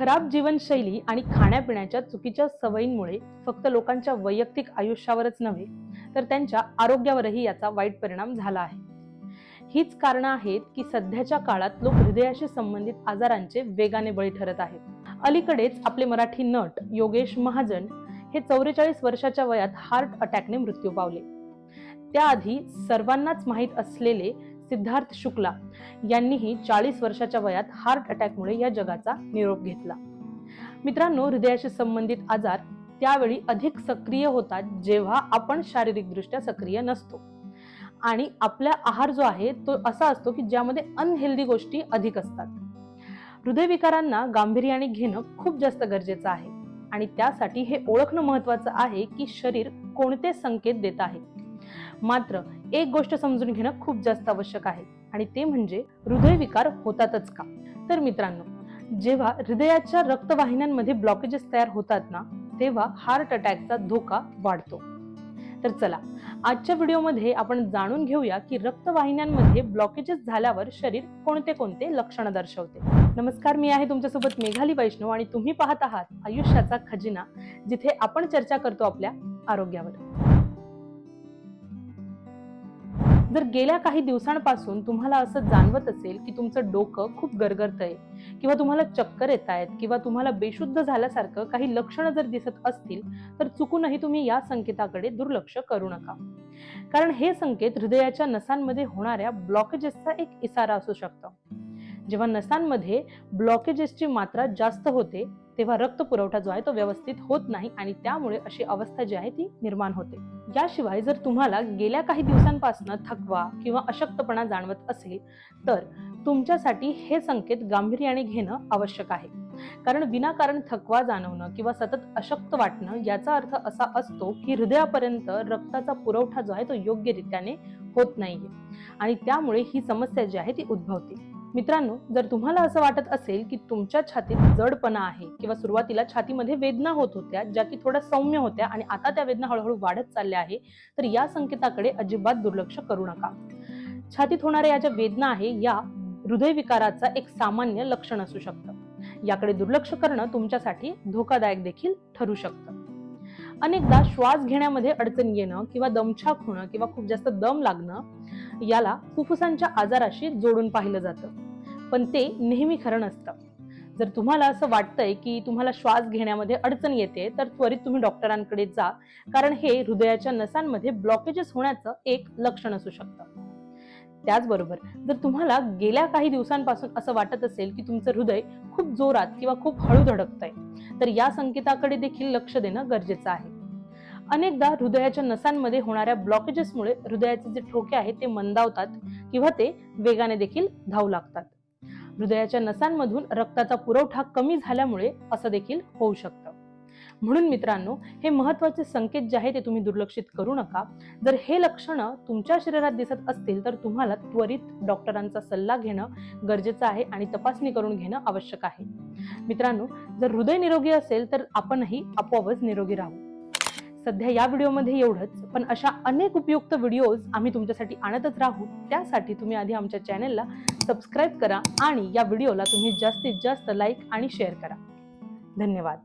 खराब जीवनशैली आणि खाण्यापिण्याच्या चुकीच्या सवयींमुळे फक्त लोकांच्या वैयक्तिक आयुष्यावरच नव्हे तर त्यांच्या आरोग्यावरही याचा वाईट परिणाम झाला आहे. हीच कारणं आहेत की सध्याच्या काळात लोक हृदयाशी संबंधित आजारांचे वेगाने बळी ठरत आहेत. अलीकडेच आपले मराठी नट योगेश महाजन हे चौवेचाळीस वर्षाच्या वयात हार्ट अटॅकने मृत्यू पावले. त्याआधी सर्वांनाच माहीत असलेले सिद्धार्थ शुक्ला यांनीही चाळीस वर्षाच्या वयात हार्ट अटॅकमुळे या जगाचा निरोप घेतला. मित्रांनो हृदयाशी संबंधित आजार त्यावेळी अधिक सक्रिय होतात जेव्हा आपण शारीरिकदृष्ट्या सक्रिय नसतो. आणि आपला आहार जो आहे तो असा असतो की ज्यामध्ये अनहेल्दी गोष्टी अधिक असतात. हृदयविकारांना गांभीर्याने घेणं खूप जास्त गरजेचं आहे. आणि त्यासाठी हे ओळखणं महत्वाचं आहे की शरीर कोणते संकेत देत आहे? मात्र एक गोष्ट समजून घेणं खूप जास्त आवश्यक आहे आणि ते म्हणजे हृदयविकार होतातच का? तर मित्रांनो जेव्हा हृदयाच्या रक्तवाहिन्यांमध्ये ब्लॉकेजेस तयार होतात ना तेव्हा हार्ट अटॅकचा धोका वाढतो. तर चला आजच्या व्हिडिओमध्ये आपण जाणून घेऊया की रक्तवाहिन्यांमध्ये ब्लॉकेजेस झाल्यावर शरीर कोणते कोणते लक्षणं दर्शवते. नमस्कार मी आहे तुमच्यासोबत मेघाली वैष्णव आणि तुम्ही पाहत आहात आयुष्याचा खजिना जिथे आपण चर्चा करतो आपल्या आरोग्यावर. जर गेल्या काही दिवसांपासून तुम्हाला असं जाणवत असेल की तुमचं डोकं खूप गरगरतंय किंवा तुम्हाला चक्कर येत आहेत किंवा तुम्हाला बेशुद्ध झाल्यासारखं काही लक्षणं जर दिसत असतील तर चुकूनही तुम्ही या संकेताकडे दुर्लक्ष करू नका. कारण हे संकेत हृदयाच्या नसांमध्ये होणाऱ्या ब्लॉकेजेसचा एक इसारा असू शकतो. जेव्हा नसांमध्ये ब्लॉकेजेसची मात्रा जास्त होते तेव्हा रक्त पुरवठा जो आहे तो व्यवस्थित होत नाही आणि त्यामुळे अशी अवस्था जी आहे ती निर्माण होते. याशिवाय जर तुम्हाला गेल्या काही दिवसांपासून थकवा किंवा अशक्तपणा जाणवत असेल तर तुमच्यासाठी हे संकेत गांभीर्याने घेणं आवश्यक आहे. कारण विनाकारण थकवा जाणवणं किंवा सतत अशक्त वाटणं याचा अर्थ असा असतो की हृदयापर्यंत रक्ताचा पुरवठा जो आहे तो योग्यरित्याने होत नाहीये. आणि त्यामुळे ही समस्या जी आहे ती उद्भवते. मित्रांनो जर तुम्हाला असं वाटत असेल की तुमच्या छातीत जडपणा आहे किंवा सुरुवातीला छातीमध्ये वेदना होत होत्या ज्या की थोड्या सौम्य होत्या आणि आता त्या वेदना हळूहळू वाढत चालल्या आहे तर या संकेताकडे अजिबात दुर्लक्ष करू नका. छातीत होणाऱ्या या ज्या वेदना आहे या हृदयविकाराचा एक सामान्य लक्षण असू शकतं. याकडे दुर्लक्ष करणं तुमच्यासाठी धोकादायक देखील ठरू शकतं. अनेकदा श्वास घेण्यामध्ये अडचण येणं किंवा दमछाक होणं किंवा खूप जास्त दम लागणं याला फुफ्फुसांच्या आजाराशी जोडून पाहिलं जातं. पण ते नेहमी खरं नसतं. जर तुम्हाला असं वाटतंय की तुम्हाला श्वास घेण्यामध्ये अडचण येते तर त्वरित तुम्ही डॉक्टरांकडे जा कारण हे हृदयाच्या नसांमध्ये ब्लॉकेजेस होण्याचं एक लक्षण असू शकतं. त्याचबरोबर जर तुम्हाला गेल्या काही दिवसांपासून असं वाटत असेल की तुमचं हृदय खूप जोरात किंवा खूप हळू धडकतंय तर या संकेताकडे देखील लक्ष देणं गरजेचं आहे. अनेकदा हृदयाच्या नसांमध्ये होणाऱ्या ब्लॉकेजेसमुळे हृदयाचे जे ठोके आहेत ते मंदावतात किंवा ते वेगाने देखील धावू लागतात. हृदयाच्या नसांमधून रक्ताचा पुरवठा कमी झाल्यामुळे असं देखील होऊ शकतं. म्हणून मित्रांनो हे महत्त्वाचे संकेत जे आहे ते तुम्ही दुर्लक्षित करू नका. जर हे लक्षणं तुमच्या शरीरात दिसत असतील तर तुम्हाला त्वरित डॉक्टरांचा सल्ला घेणं गरजेचं आहे आणि तपासणी करून घेणं आवश्यक आहे. मित्रांनो जर हृदय निरोगी असेल तर आपणही आपोआपच निरोगी राहू. सध्या या व्हिडिओमध्ये एवढंच पण अशा अनेक उपयुक्त व्हिडिओज आम्ही तुमच्यासाठी आणतच राहू. त्यासाठी तुम्ही आधी आमच्या चॅनेलला सबस्क्राईब करा आणि या व्हिडिओला तुम्ही जास्तीत जास्त लाईक आणि शेअर करा. धन्यवाद.